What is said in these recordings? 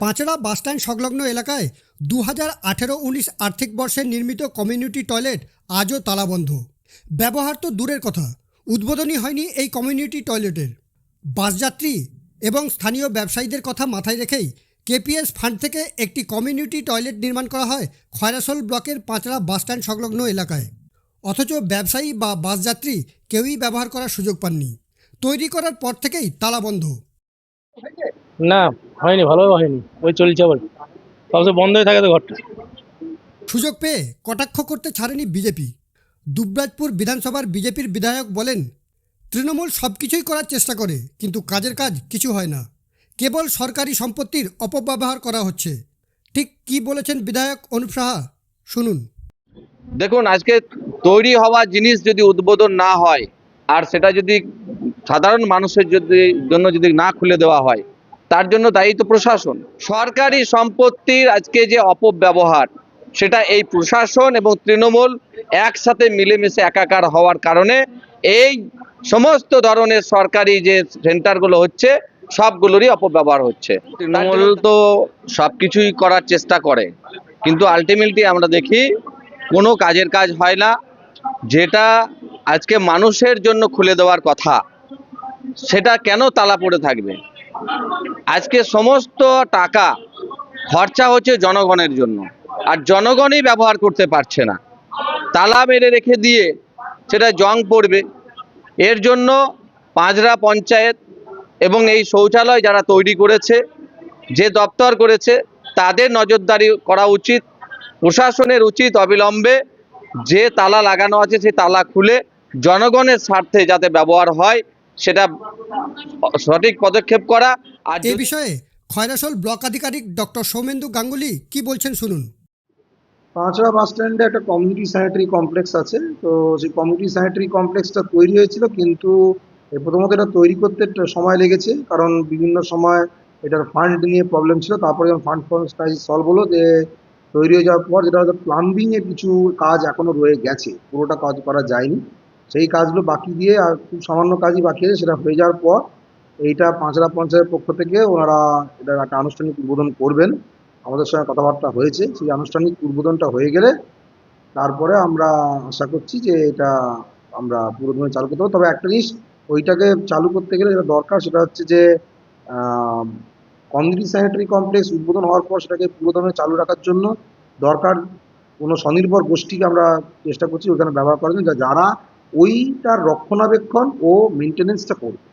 পাঁচড়া bus stand সংলগ্ন এলাকায় দু হাজার আঠেরো উনিশ আর্থিক বর্ষে নির্মিত কমিউনিটি টয়লেট আজও তালাবন্ধ। ব্যবহার তো দূরের কথা উদ্বোধনী হয়নি এই কমিউনিটি টয়লেটের। বাসযাত্রী এবং স্থানীয় ব্যবসায়ীদের কথা মাথায় রেখেই কেপিএস ফান্ড থেকে একটি কমিউনিটি টয়লেট নির্মাণ করা হয় খয়রাসোল ব্লকের পাঁচড়া বাসস্ট্যান্ড সংলগ্ন এলাকায়। অথচ ব্যবসায়ী বা বাসযাত্রী কেউই ব্যবহার করার সুযোগ পাননি। তৈরি করার পর থেকেই তালাবন্ধ। না হয়নি ভালোভাবে হয়নি। ওই চলছে আবার। সবসময় বন্ধ হয়ে থাকে তো ঘরটা। সুযোগ পেয়ে কটাক্ষ করতে ছাড়েনি বিজেপি। দুবরাজপুর বিধানসভার বিজেপির বিধায়ক বলেন তৃণমূল সব কিছুই করার চেষ্টা করে কিন্তু কাজের কাজ কিছু হয় না। কেবল সরকারি সম্পত্তির অপব্যবহার করা হচ্ছে। ঠিক কি বলেছেন বিধায়ক অনুপ সাহা? শুনুন। দেখুন আজকে তৈরি হওয়া জিনিস যদি উদ্বোধন না হয় আর সেটা যদি সাধারণ মানুষের যদি জন্য যদি না খুলে দেওয়া হয় তার জন্য দায়ী তো প্রশাসন। সরকারি সম্পত্তির আজকে যে অপব্যবহার সেটা এই প্রশাসন এবং তৃণমূল একসাথে মিলেমিশে একাকার হওয়ার কারণে এই সমস্ত ধরনের সরকারি যে সেন্টারগুলো হচ্ছে সবগুলোরই অপব্যবহার হচ্ছে। তৃণমূল তো সব কিছুই করার চেষ্টা করে কিন্তু আলটিমেটলি আমরা দেখি কোনো কাজের কাজ হয় না। যেটা আজকে মানুষের জন্য খুলে দেওয়ার কথা সেটা কেন তালা পড়ে থাকবে? আজকে সমস্ত টাকা খরচা হচ্ছে জনগণের জন্য। আর জনগণই ব্যবহার করতে পারছে না। তালা মেরে রেখে দিয়ে সেটা জং পড়বে। এর জন্য পাঁচরা পঞ্চায়েত এবং এই শৌচালয় যারা তৈরি করেছে, যে দপ্তর করেছে, তাদের নজরদারি করা উচিত। প্রশাসনের উচিত অবিলম্বে যে তালা লাগানো আছে সেই তালা খুলে জনগণের স্বার্থে যাতে ব্যবহার হয় সেটা সঠিক পদক্ষেপ করা। আর এ যদি- বিষয়ে খয়রাসোল ব্লক আধিকারিক ডক্টর সৌমেন্দু গাঙ্গুলি কি বলছেন শুনুন। পাঁচড়া বাস স্ট্যান্ডে একটা কমিউনিটি স্যানিটারি কমপ্লেক্স আছে। তো সেই কমিউনিটি স্যানিটারি কমপ্লেক্সটা তৈরি হয়েছিল কিন্তু প্রথমত এটা তৈরি করতে একটা সময় লেগেছে কারণ বিভিন্ন সময় এটার ফান্ড নিয়ে প্রবলেম ছিল। তারপরে যখন ফান্ড ক্রাইসিস সলভ হলো যে তৈরি হয়ে যাওয়ার পর যেটা হয়তো প্লাম্বিং এর কিছু কাজ এখনও রয়ে গেছে পুরোটা কাজ করা যায়নি। সেই কাজগুলো বাকি দিয়ে আর খুব সামান্য কাজই বাকি আছে, সেটা হয়ে যাওয়ার পর এইটা পাঁচড়া পঞ্চায়েতের পক্ষ থেকে ওনারা এটা একটা আনুষ্ঠানিক উদ্বোধন করবেন। আমাদের সঙ্গে কথাবার্তা হয়েছে, সেই আনুষ্ঠানিক উদ্বোধনটা হয়ে গেলে তারপরে আমরা আশা করছি যে এটা আমরা পুরোদমে চালু করতে পারব। তবে একটা জিনিস, ওইটাকে চালু করতে গেলে যেটা দরকার সেটা হচ্ছে যে কমিউনিটি স্যানিটারি কমপ্লেক্স উদ্বোধন হওয়ার পর সেটাকে পুরোদমে চালু রাখার জন্য দরকার। কোনো স্বনির্ভর গোষ্ঠীকে আমরা চেষ্টা করছি ওখানে ব্যবহার করার জন্য, যারা ওইটার রক্ষণাবেক্ষণ ও মেনটেনেন্সটা করবে।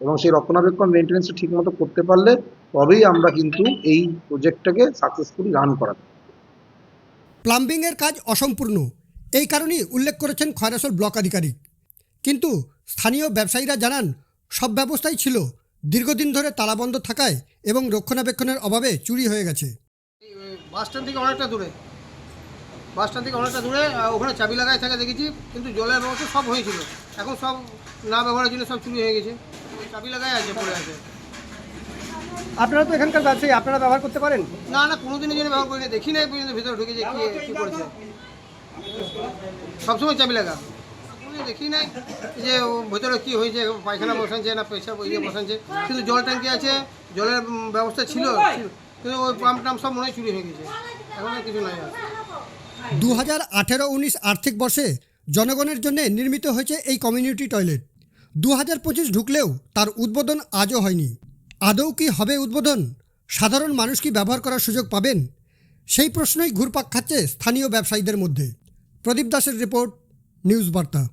এবং সেই রক্ষণাবেক্ষণ মেনটেনেন্সটা ঠিক মতো করতে পারলে তবেই আমরা কিন্তু এই প্রজেক্টটাকে সাকসেসফুলি রান করাতে প্লাম্বিংয়ের কাজ অসম্পূর্ণ। এই কারণেই উল্লেখ করেছেন খয়রাসল ব্লক আধিকারিক। কিন্তু স্থানীয় ব্যবসায়ীরা জানান সব ব্যবস্থাই ছিল দীর্ঘদিন ধরে তালাবন্ধ থাকায় এবং রক্ষণাবেক্ষণের অভাবে চুরি হয়ে গেছে। বাস স্ট্যান্ড থেকে অনেকটা দূরে। বাস স্ট্যান্ড থেকে অনেকটা দূরে ওখানে চাবি লাগাই থাকে দেখেছি কিন্তু জলের ব্যবস্থা সব হয়েছিল। এখন সব না ব্যবহারের জন্য সব চুরি হয়ে গেছে। চাবি লাগাই আছে পড়ে আছে। আপনারা তো এখানকার ব্যবসায়ী আপনারা ব্যবহার করতে পারেন? না না কোনো দিনের জন্য ব্যবহার করিনি দেখি নাই পর্যন্ত ভিতরে ঢুকে যে কি কী করেছে। সবসময় চাবি লাগা। দেখি নাই যে ভেতরে কী হয়েছে পায়খানা বসাচ্ছে না পেশাব ইয়ে বসাচ্ছে। কিন্তু জল ট্যাঙ্কি আছে জলের ব্যবস্থা ছিল। কিন্তু ওই পাম্প টাম্প সব মনে হয় চুরি হয়ে গেছে। এখন আর কিছু নাই আর। দু হাজার আঠেরো উনিশ আর্থিক বর্ষে জনগণের জন্য নির্মিত হয়েছে এই কমিউনিটি টয়লেট। দু হাজার পঁচিশ ঢুকলেও তার উদ্বোধন আজও হয়নি। আদৌ কি হবে উদ্বোধন? সাধারণ মানুষ কি ব্যবহার করার সুযোগ পাবেন? সেই প্রশ্নই ঘুরপাক খাচ্ছে স্থানীয় ব্যবসায়ীদের মধ্যে। প্রদীপ দাসের রিপোর্ট, নিউজ বার্তা।